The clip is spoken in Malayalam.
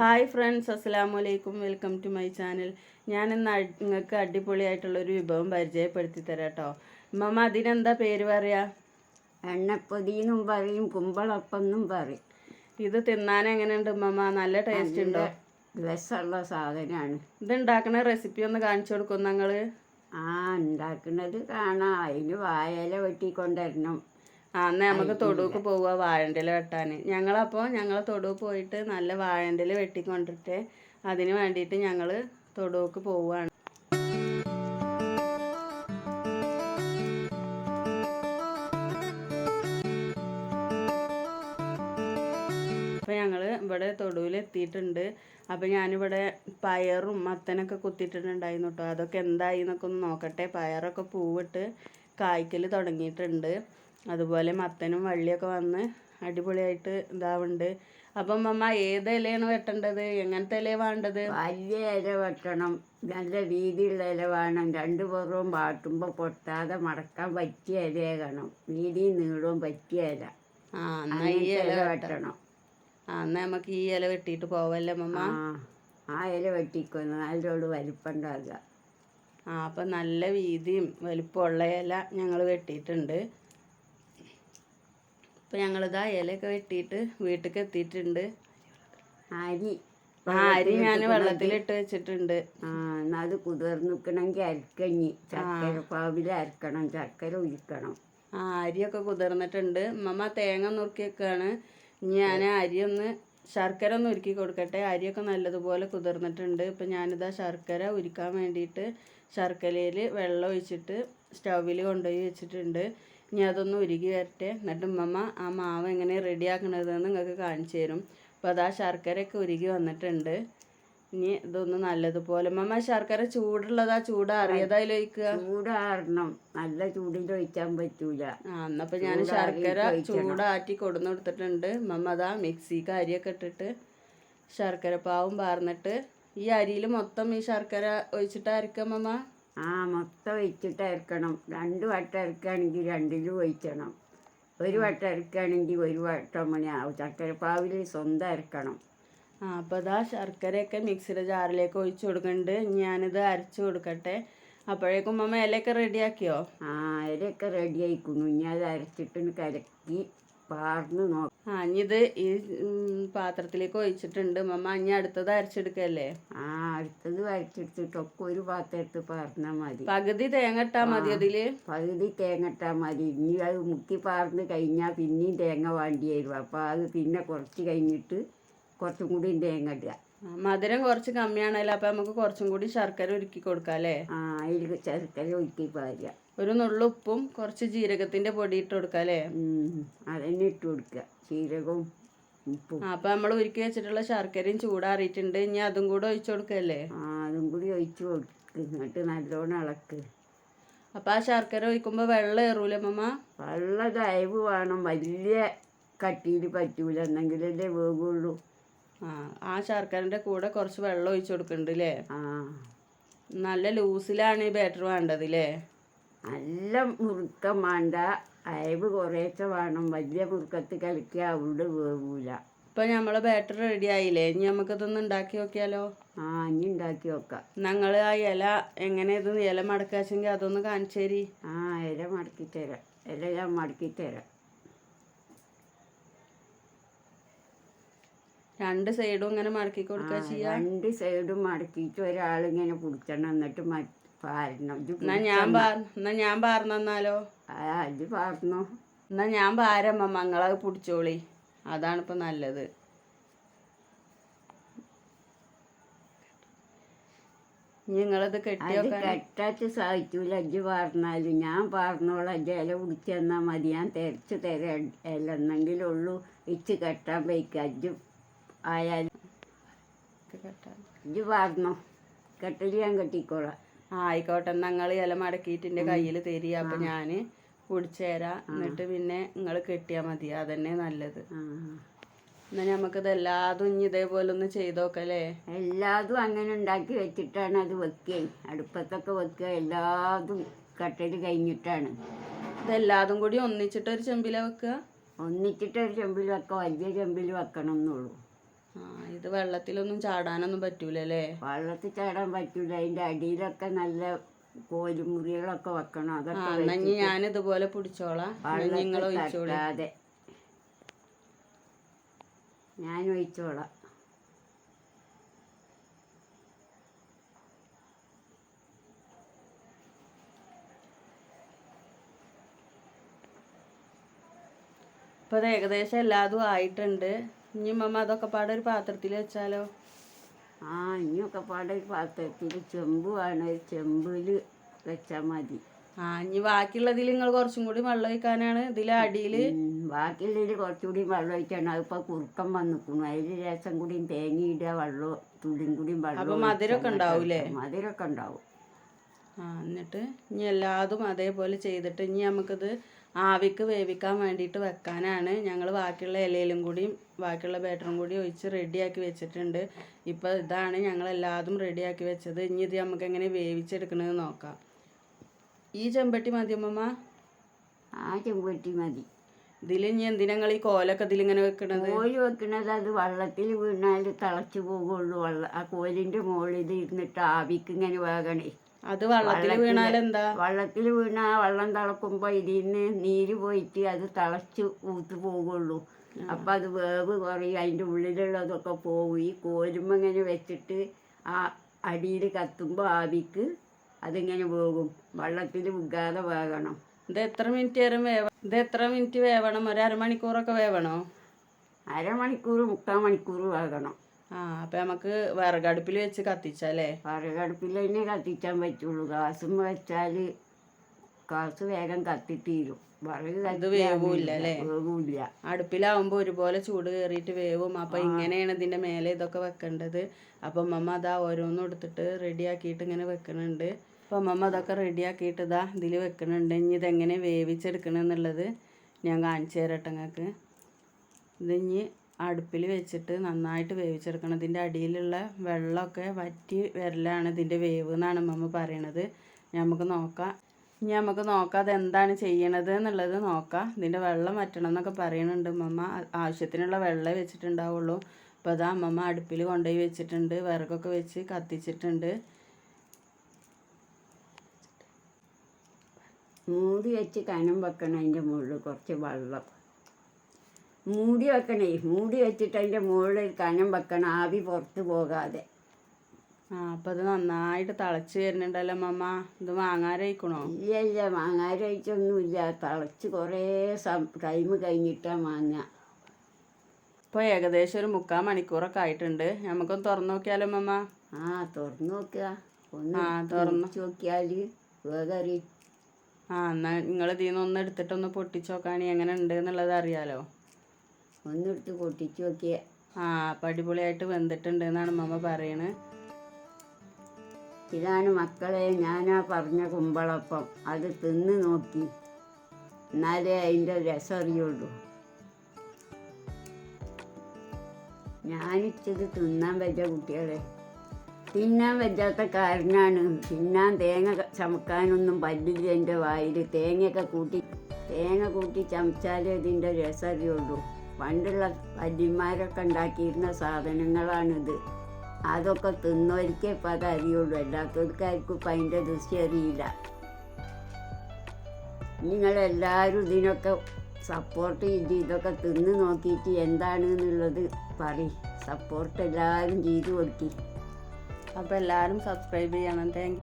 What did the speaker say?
ഹായ് ഫ്രണ്ട്സ് അസ്സാം വലൈക്കും വെൽക്കം ടു മൈ ചാനൽ ഞാൻ ഇന്ന് നിങ്ങൾക്ക് അടിപൊളിയായിട്ടുള്ള ഒരു വിഭവം പരിചയപ്പെടുത്തി തരാം കേട്ടോ മമ്മ അതിനെന്താ പേര് പറയാ? എണ്ണപ്പൊതിന്നും പറയും കുമ്പളപ്പെന്നും പറയും. ഇത് തിന്നാൻ എങ്ങനെയുണ്ട് മമ്മ? നല്ല ടേസ്റ്റ് ഉണ്ടോ? രസമുള്ള സാധനമാണ്. ഇത് ഉണ്ടാക്കുന്ന റെസിപ്പി ഒന്ന് കാണിച്ചു കൊടുക്കും ഞങ്ങൾ ആ ഉണ്ടാക്കുന്നത് കാണാം. അതിന് വായല വെട്ടിക്കൊണ്ടുവരണം ആ എന്നാ നമുക്ക് തൊടുക്ക് പോവുക വാഴണ്ടില വെട്ടാൻ ഞങ്ങളപ്പോൾ ഞങ്ങൾ തൊടുക്ക് പോയിട്ട് നല്ല വാഴണ്ടില വെട്ടിക്കൊണ്ടിട്ട് അതിന് വേണ്ടിയിട്ട് ഞങ്ങൾ തൊടുക്ക് പോവുകയാണ് അപ്പോൾ ഞങ്ങൾ ഇവിടെ തൊടുവിൽ എത്തിയിട്ടുണ്ട് അപ്പോൾ ഞാനിവിടെ പയറും മത്തനൊക്കെ കുത്തിയിട്ടുണ്ടായിരുന്നു കേട്ടോ അതൊക്കെ എന്തായി എന്നൊക്കെ ഒന്ന് നോക്കട്ടെ. പയറൊക്കെ പൂവിട്ട് കായ്ക്കൽ തുടങ്ങിയിട്ടുണ്ട്. അതുപോലെ മത്തനും വള്ളിയൊക്കെ വന്ന് അടിപൊളിയായിട്ട് ഇതാവുന്നുണ്ട്. അപ്പം അമ്മ ഏത് ഇലയാണ് വെട്ടേണ്ടത്? എങ്ങനത്തെ ഇല വേണ്ടത്? വലിയ ഇല വെട്ടണം. നല്ല വീതിയുള്ള ഇല വേണം. രണ്ടു പുറവും വാട്ടുമ്പോൾ പൊട്ടാതെ മടക്കാൻ പറ്റിയ ഇലയാകണം വീതിയും നീളവും പറ്റിയ ഇല. ആ എന്നാ ഈ ഇല ഇല വെട്ടണം. ആ എന്നാ നമുക്ക് ഈ ഇല വെട്ടിയിട്ട് പോവല്ലേ അമ്മ ആ ആ ഇല വെട്ടിക്കൊന്ന്. നല്ലോട് വലിപ്പുണ്ടാകുക ആ അപ്പം നല്ല വീതിയും വലിപ്പമുള്ള ഇല ഞങ്ങൾ വെട്ടിയിട്ടുണ്ട്. അപ്പം ഞങ്ങളിതാ ഇലയൊക്കെ വെട്ടിയിട്ട് വീട്ടിലേക്ക് എത്തിയിട്ടുണ്ട് അരി ആ അരി ഞാൻ വെള്ളത്തിലിട്ട് വെച്ചിട്ടുണ്ട്. ആ എന്നാൽ അത് കുതിർന്ന് നിൽക്കണമെങ്കിൽ അരിക്കഞ്ഞി. ചക്കര പാവിൽ അരക്കണം ചക്കര ഒഴിക്കണം ആ അരിയൊക്കെ കുതിർന്നിട്ടുണ്ട്. മമ്മ തേങ്ങ നുറുക്കി വെക്കുകയാണ് ഞാൻ അരി ഒന്ന് ശർക്കര ഒന്ന് ഉരുക്കി കൊടുക്കട്ടെ. അരിയൊക്കെ നല്ലതുപോലെ കുതിർന്നിട്ടുണ്ട്. ഇപ്പം ഞാനിതാ ശർക്കര ഉരുക്കാൻ വേണ്ടിയിട്ട് ശർക്കരയിൽ വെള്ളം ഒഴിച്ചിട്ട് സ്റ്റൗവിൽ കൊണ്ടുപോയി വെച്ചിട്ടുണ്ട്. ഇനി അതൊന്ന് ഉരുകി വരട്ടെ. എന്നിട്ട് ഉമ്മമ്മ ആ മാവ് എങ്ങനെ റെഡിയാക്കണതെന്ന് നിങ്ങൾക്ക് കാണിച്ചു തരും. അപ്പോൾ അതാ ശർക്കരയൊക്കെ ഉരുകി വന്നിട്ടുണ്ട്. ഇനി ഇതൊന്ന് നല്ലതുപോലെ. ഉമ്മമ്മ ശർക്കര ചൂടുള്ളതാ? ചൂടാറിയതാ അതിലൊഴിക്കുക ചൂടാറണം. നല്ല ചൂടിൽ ഒഴിക്കാൻ പറ്റൂല. ആ എന്നപ്പോ ഞാൻ ശർക്കര ചൂടാറ്റി കൊടുന്നു കൊടുത്തിട്ടുണ്ട്. മമ്മ അതാ മിക്സിക്ക് അരിയൊക്കെ ഇട്ടിട്ട് ശർക്കര പാവും പാർന്നിട്ട്. ഈ അരിയിൽ മൊത്തം ഈ ശർക്കര ഒഴിച്ചിട്ട് അമ്മമ്മ മമ്മ ആ മൊത്തം ഒഴിച്ചിട്ട് അരക്കണം. രണ്ട് വട്ടം അരക്കുകയാണെങ്കിൽ രണ്ടിലും ഒഴിക്കണം. ഒരു വട്ടം അരക്കുകയാണെങ്കിൽ ഒരു വട്ടം മണിയാവും ചക്കരപ്പാവിൽ സ്വന്തം അരക്കണം. ആ അപ്പോൾ ഇതാ ശർക്കരയൊക്കെ മിക്സിയുടെ ജാറിലേക്ക് ഒഴിച്ചു കൊടുക്കുന്നുണ്ട്. ഞാനിത് അരച്ചു കൊടുക്കട്ടെ. അപ്പോഴേക്കും മമ്മ ഇലയൊക്കെ റെഡിയാക്കിയോ ആ ഇലയൊക്കെ റെഡി ആയിക്കുന്നു. ഇനി അത് അരച്ചിട്ട് കലക്കി പാർന്ന് നോക്കാം ആ ഇനിയിത് ഈ പാത്രത്തിലേക്ക് ഒഴിച്ചിട്ടുണ്ട്. മമ്മ ഇനി അടുത്തത് അരച്ചെടുക്കല്ലേ? ആ അടുത്തത് അരച്ചെടുത്തിട്ട് ഒക്കെ ഒരു പാത്രത്ത് പാർന്നാൽ മതി. പകുതി തേങ്ങ മതി അതിൽ? പകുതി തേങ്ങ ഇട്ടാൽ മതി. ഇനി അത് മുക്കി പാർന്ന് കഴിഞ്ഞാൽ പിന്നെയും തേങ്ങ വേണ്ടി വരും. അപ്പോൾ അത് പിന്നെ കുറച്ച് കഴിഞ്ഞിട്ട് കുറച്ചും കൂടി തേങ്ങ ഇടുക. മധുരം കുറച്ച് കമ്മിയാണല്ലോ അപ്പൊ നമുക്ക് കുറച്ചും കൂടി ശർക്കര ഉരുക്കി കൊടുക്കാം അല്ലേ ആ അതിൽ ശർക്കര ഒഴിക്കി പാരുക. ഒരു നുള്ളു ഉപ്പും കുറച്ച് ജീരകത്തിന്റെ പൊടി ഇട്ട് കൊടുക്കാം അല്ലേ അതന്നെ ഇട്ട് കൊടുക്കുക. ജീരകവും ഉപ്പും. അപ്പൊ നമ്മൾ ഒരുക്കി വെച്ചിട്ടുള്ള ശർക്കരയും ചൂടാറിയിട്ടുണ്ട്. ഇനി അതും കൂടെ ഒഴിച്ചു കൊടുക്കല്ലേ? ആ അതും കൂടി ഒഴിച്ചു കൊടുക്കുക എന്നിട്ട് നല്ലോണം ഇളക്ക്. അപ്പൊ ആ ശർക്കര ഒഴിക്കുമ്പോ വെള്ളം ഏറൂലേ മമ്മ വെള്ളം ദയവ് വേണം. വലിയ കട്ടിയിൽ പറ്റൂല. എന്നെങ്കിലല്ലേ വേഗുള്ളൂ ആ ആ ശർക്കരന്റെ കൂടെ കുറച്ച് വെള്ളം ഒഴിച്ചു കൊടുക്കുന്നുണ്ട് അല്ലേ ആ. നല്ല ലൂസിലാണ് ഈ ബാറ്റർ വേണ്ടത് അല്ലേ നല്ല മുറുക്കം വേണ്ട അയവ് കുറേശ്ശെ വേണം. വലിയ മുറുക്കത്ത് കളിക്കുക അവിടെ വേവൂല. ഇപ്പൊ നമ്മളെ ബാറ്റർ റെഡി ആയില്ലേ? ഇനി നമുക്കിതൊന്ന് ഉണ്ടാക്കി നോക്കിയാലോ? ആ ഇനി ഉണ്ടാക്കി വെക്കാം ഞങ്ങൾ ആ ഇല എങ്ങനെ ഇത് ഇല മടക്കാച്ചെങ്കിൽ അതൊന്ന് കാണിച്ചേരി. ആ ഇല മടക്കി തരാം ഇല ഞാൻ മടക്കി തരാം രണ്ട് സൈഡും ഇങ്ങനെ മടക്കി കൊടുക്കുക ചെയ്യാം? രണ്ട് സൈഡും മടക്കിയിട്ട് ഒരാളിങ്ങനെ പിടിച്ചണം. എന്നിട്ട് മറ്റേ എന്നാ ഞാൻ എന്നാ ഞാൻ പാർന്നാലോ ആ അത് പാർന്നു. എന്നാ ഞാൻ പാരമ്മ മംഗള പിടിച്ചോളി അതാണ് ഇപ്പൊ നല്ലത്. നിങ്ങളത് സഹിച്ചൂല കെട്ടാച്ച് സാധിച്ചൂല അജ്ജ് പാർന്നാലും ഞാൻ പാർന്നോളാം. അജ്ജ് ഇല പിടിച്ച് തന്നാൽ മതി. ഞാൻ തെരച്ച് തരാം ഇല ഇച്ച് കെട്ടാൻ വയ്ക്കുക അജ്ജ് ആയാലും അജ്ജ് പറഞ്ഞോ പാർന്നോ. കെട്ടൽ ഞാൻ കെട്ടിക്കോളാം. ആയിക്കോട്ടെ. നിങ്ങൾ ഇല മടക്കിയിട്ട് എന്റെ കയ്യിൽ തരിക അപ്പം ഞാൻ കുടിച്ചേരാ എന്നിട്ട് പിന്നെ നിങ്ങൾ കെട്ടിയാ മതി. അതന്നെ നല്ലത്. എന്നാൽ എന്നാ നമുക്കിത് എല്ലാതും ഇനി ഇതേപോലെ ഒന്ന് ചെയ്ത് നോക്കല്ലേ എല്ലാതും അങ്ങനെ ഉണ്ടാക്കി വെച്ചിട്ടാണ് അത് വെക്കുക അടുപ്പത്തൊക്കെ വെക്കുക. എല്ലാതും കട്ടൽ കഴിഞ്ഞിട്ടാണ്. ഇതെല്ലാതും കൂടി ഒന്നിച്ചിട്ട് ഒരു ചെമ്പില വെക്കുക? ഒന്നിച്ചിട്ട് ഒരു ചെമ്പിൽ വെക്കുക വലിയ ചെമ്പിൽ വെക്കണം എന്നുള്ളൂ ആ ഇത് വെള്ളത്തിലൊന്നും ചാടാനൊന്നും പറ്റൂലല്ലേ? വെള്ളത്തിൽ ചാടാൻ പറ്റൂല. അതിന്റെ അടിയിലൊക്കെ നല്ല കോലുമുറികളൊക്കെ വെക്കണം. അതൊക്കെ ഇനി ഞാൻ ഇതുപോലെ പിടിച്ചോളാം. നിങ്ങൾ വെള്ളത്തിൽ ഒഴിച്ചോളി. തട്ടാതെ ഞാൻ ഒഴിച്ചോളാം. ഇപ്പൊ ഏകദേശം എല്ലാതും ആയിട്ടുണ്ട്. ഇനി മമ്മ അതൊക്കെ പാടെ ഒരു പാത്രത്തിൽ വെച്ചാലോ? ആ ഇനിയൊക്കെ പാടെ ഒരു പാത്രത്തിൽ ചെമ്പുമാണ് ഒരു ചെമ്പിൽ വെച്ചാൽ മതി. ആ ഇനി ബാക്കിയുള്ളതിൽ നിങ്ങൾ കുറച്ചും കൂടി വെള്ളം ഒഴിക്കാനാണ്. ഇതിലെ അടിയിൽ ബാക്കിയുള്ളതിൽ ബാക്കിയുള്ളതിൽ കുറച്ചുകൂടി വെള്ളം ഒഴിച്ചാണ് അതിപ്പോൾ കുറുക്കം വന്നിക്കുന്നു അതിൽ രസം കൂടിയും തേങ്ങ ഇടുക വെള്ളം തുള്ളിയും കൂടിയും വെള്ളം മധുരമൊക്കെ ഉണ്ടാവൂലേ? മധുരമൊക്കെ ഉണ്ടാവും. ആ എന്നിട്ട് ഇനി എല്ലാതും അതേപോലെ ചെയ്തിട്ട് ഇനി നമുക്കിത് ആവിക്ക് വേവിക്കാൻ വേണ്ടിയിട്ട് വെക്കാനാണ്. ഞങ്ങൾ ബാക്കിയുള്ള ഇലയിലും കൂടിയും ബാക്കിയുള്ള ബാറ്ററും കൂടി ഒഴിച്ച് റെഡിയാക്കി വെച്ചിട്ടുണ്ട്. ഇപ്പോൾ ഇതാണ് ഞങ്ങൾ എല്ലാതും റെഡിയാക്കി വെച്ചത്. ഇനി ഇത് നമുക്ക് എങ്ങനെ വേവിച്ചെടുക്കണമെന്ന് നോക്കാം. ഈ ചെമ്പട്ടി മതിയമ്മ ആ ചെമ്പട്ടി മതി. ഇതിൽ ഇനി എന്തിനാ നിങ്ങൾ ഈ കോലൊക്കെ ഇതിലിങ്ങനെ വെക്കണത്? കോഴി വെക്കണത് അത് വെള്ളത്തിൽ വീണാൽ തിളച്ചു പോകുള്ളൂ. വെള്ളം ആ കോലിന്റെ മുകളിൽ ഇരുന്നിട്ട് ആവിക്ക് ഇങ്ങനെ വേകണേ. അത് വെള്ളത്തിൽ വീണാൽ എന്താ വെള്ളത്തിൽ വീണാൽ വെള്ളം തിളക്കുമ്പോൾ ഇതിൽ നിന്ന് നീര് പോയിട്ട് അത് തിളച്ച് ഊത്ത് പോകുള്ളൂ. അപ്പം അത് വേവ് കുറയും. അതിന്റെ ഉള്ളിലുള്ളതൊക്കെ പോകും ഈ കോരുമ്പം ഇങ്ങനെ വെച്ചിട്ട് ആ അടിയിൽ കത്തുമ്പോൾ ആവിക്ക് അതിങ്ങനെ പോകും വെള്ളത്തിൽ വിൽക്കാതെ വേകണം. ഇത് എത്ര മിനിറ്റ് നേരം വേവ ഇത് എത്ര മിനിറ്റ് വേവണം? ഒരു അരമണിക്കൂറൊക്കെ വേവണോ? അരമണിക്കൂർ മുക്കാൽ മണിക്കൂർ വേകണം. ആ അപ്പൊ നമുക്ക് വിറകടുപ്പിൽ വെച്ച് കത്തിച്ചാലേ? വിറകടുപ്പിൽ തന്നെ കത്തിച്ചാൻ പറ്റുള്ളൂ. ഗ്യാസും വെച്ചാൽ ഗ്യാസ് വേഗം കത്തിത്തീരും ഇത് വേവൂല്ല അല്ലേ? അടുപ്പിലാവുമ്പോ ഒരുപോലെ ചൂട് കയറിയിട്ട് വേവും. അപ്പൊ ഇങ്ങനെയാണ് ഇതിന്റെ മേലെ ഇതൊക്കെ വെക്കേണ്ടത്. അപ്പൊ അമ്മമ്മ അതാ ഓരോന്നും എടുത്തിട്ട് റെഡിയാക്കിയിട്ട് ഇങ്ങനെ വെക്കണുണ്ട്. അപ്പൊ അമ്മമ്മ അതൊക്കെ റെഡിയാക്കിയിട്ട് ഇതാ ഇതിൽ വെക്കണുണ്ട്. ഇനി ഇതെങ്ങനെ വേവിച്ചെടുക്കണെന്നുള്ളത് ഞാൻ കാണിച്ചു തരട്ടെ നിങ്ങൾക്ക് ഇതിഞ്ഞ് അടുപ്പിൽ വെച്ചിട്ട് നന്നായിട്ട് വേവിച്ചെടുക്കണം. ഇതിന്റെ അടിയിലുള്ള വെള്ളമൊക്കെ വറ്റി വരലാണ് ഇതിന്റെ വേവ് എന്നാണ് അമ്മമ്മ പറയണത്. നമുക്ക് നോക്കാം. ഇനി നമുക്ക് നോക്കാം അതെന്താണ് ചെയ്യണത് എന്നുള്ളത് നോക്കാം. ഇതിന്റെ വെള്ളം വറ്റണം എന്നൊക്കെ പറയുന്നുണ്ട് അമ്മ ആവശ്യത്തിനുള്ള വെള്ളം വെച്ചിട്ടുണ്ടാവുള്ളൂ. അപ്പോൾ അതാ അമ്മമ്മ അടുപ്പിൽ കൊണ്ടുപോയി വെച്ചിട്ടുണ്ട്. വിറകൊക്കെ വെച്ച് കത്തിച്ചിട്ടുണ്ട്. മൂടി വെച്ച് കനം വെക്കണം അതിന്റെ മുകളിൽ കുറച്ച് വെള്ളം. മൂടി വെക്കണേ. മൂടി വെച്ചിട്ട് അതിന്റെ മുകളിൽ കനം വെക്കണം. ആവി പുറത്ത് പോകാതെ. ആ അപ്പം അത് നന്നായിട്ട് തിളച്ച് വരുന്നുണ്ടല്ലോ അമ്മമ്മ ഇത് വാങ്ങാനായിക്കണോ ഇല്ല ഇല്ല. മാങ്ങാരൊഴിച്ചൊന്നുമില്ല തിളച്ച് കുറേ സം ടൈം കഴിഞ്ഞിട്ടാണ് മാങ്ങ. ഇപ്പോൾ ഏകദേശം ഒരു മുക്കാൽ മണിക്കൂറൊക്കെ ആയിട്ടുണ്ട്. നമുക്കൊന്ന് തുറന്നു നോക്കിയാലോ മമ്മ? ആ തുറന്നു നോക്കുക. ഒന്ന് ആ, തുറന്നു. നോക്കിയാൽ വേഗറി ആ എന്നാൽ നിങ്ങൾ ഇതിൽ നിന്ന് ഒന്ന് എടുത്തിട്ടൊന്ന് പൊട്ടിച്ച് നോക്കുകയാണെങ്കിൽ എങ്ങനെ ഉണ്ട് എന്നുള്ളത് അറിയാലോ. ഒന്നെടുത്ത് പൊട്ടിച്ചു നോക്കിയ. ആ അപ്പം അടിപൊളിയായിട്ട് വെന്തിട്ടുണ്ട് എന്നാണ് മമ്മ പറയണത് ഇതാണ് മക്കളെ ഞാനാ പറഞ്ഞ കുമ്പളപ്പം. അത് തിന്ന് നോക്കി. എന്നാലേ അതിന്റെ രസം അറിയുള്ളൂ ഞാനിച്ചത് തിന്നാൻ പറ്റ കുട്ടികളെ. തിന്നാൻ പറ്റാത്ത കാരണമാണ് തിന്നാൻ തേങ്ങ ചമക്കാനൊന്നും പറ്റില്ല എന്റെ വായിൽ. തേങ്ങയൊക്കെ കൂട്ടി തേങ്ങ കൂട്ടി ചമച്ചാലേ ഇതിന്റെ രസം അറിയുള്ളൂ പണ്ടുള്ള വല്യന്മാരൊക്കെ ഉണ്ടാക്കിയിരുന്ന സാധനങ്ങളാണിത്. അതൊക്കെ തിന്നോരിക്കേ ഇപ്പം അത് അറിയുള്ളൂ അല്ലാത്തവർക്കാർക്കും ഇപ്പം അതിന്റെ ദൃശ്യം അറിയില്ല. നിങ്ങളെല്ലാവരും ഇതിനൊക്കെ സപ്പോർട്ട് ചെയ്ത് ഇതൊക്കെ തിന്ന് നോക്കിയിട്ട് എന്താണ് എന്നുള്ളത് പറയും. സപ്പോർട്ട് എല്ലാവരും ചെയ്തു കൊടുക്കി. അപ്പോൾ എല്ലാവരും സബ്സ്ക്രൈബ് ചെയ്യണം. താങ്ക്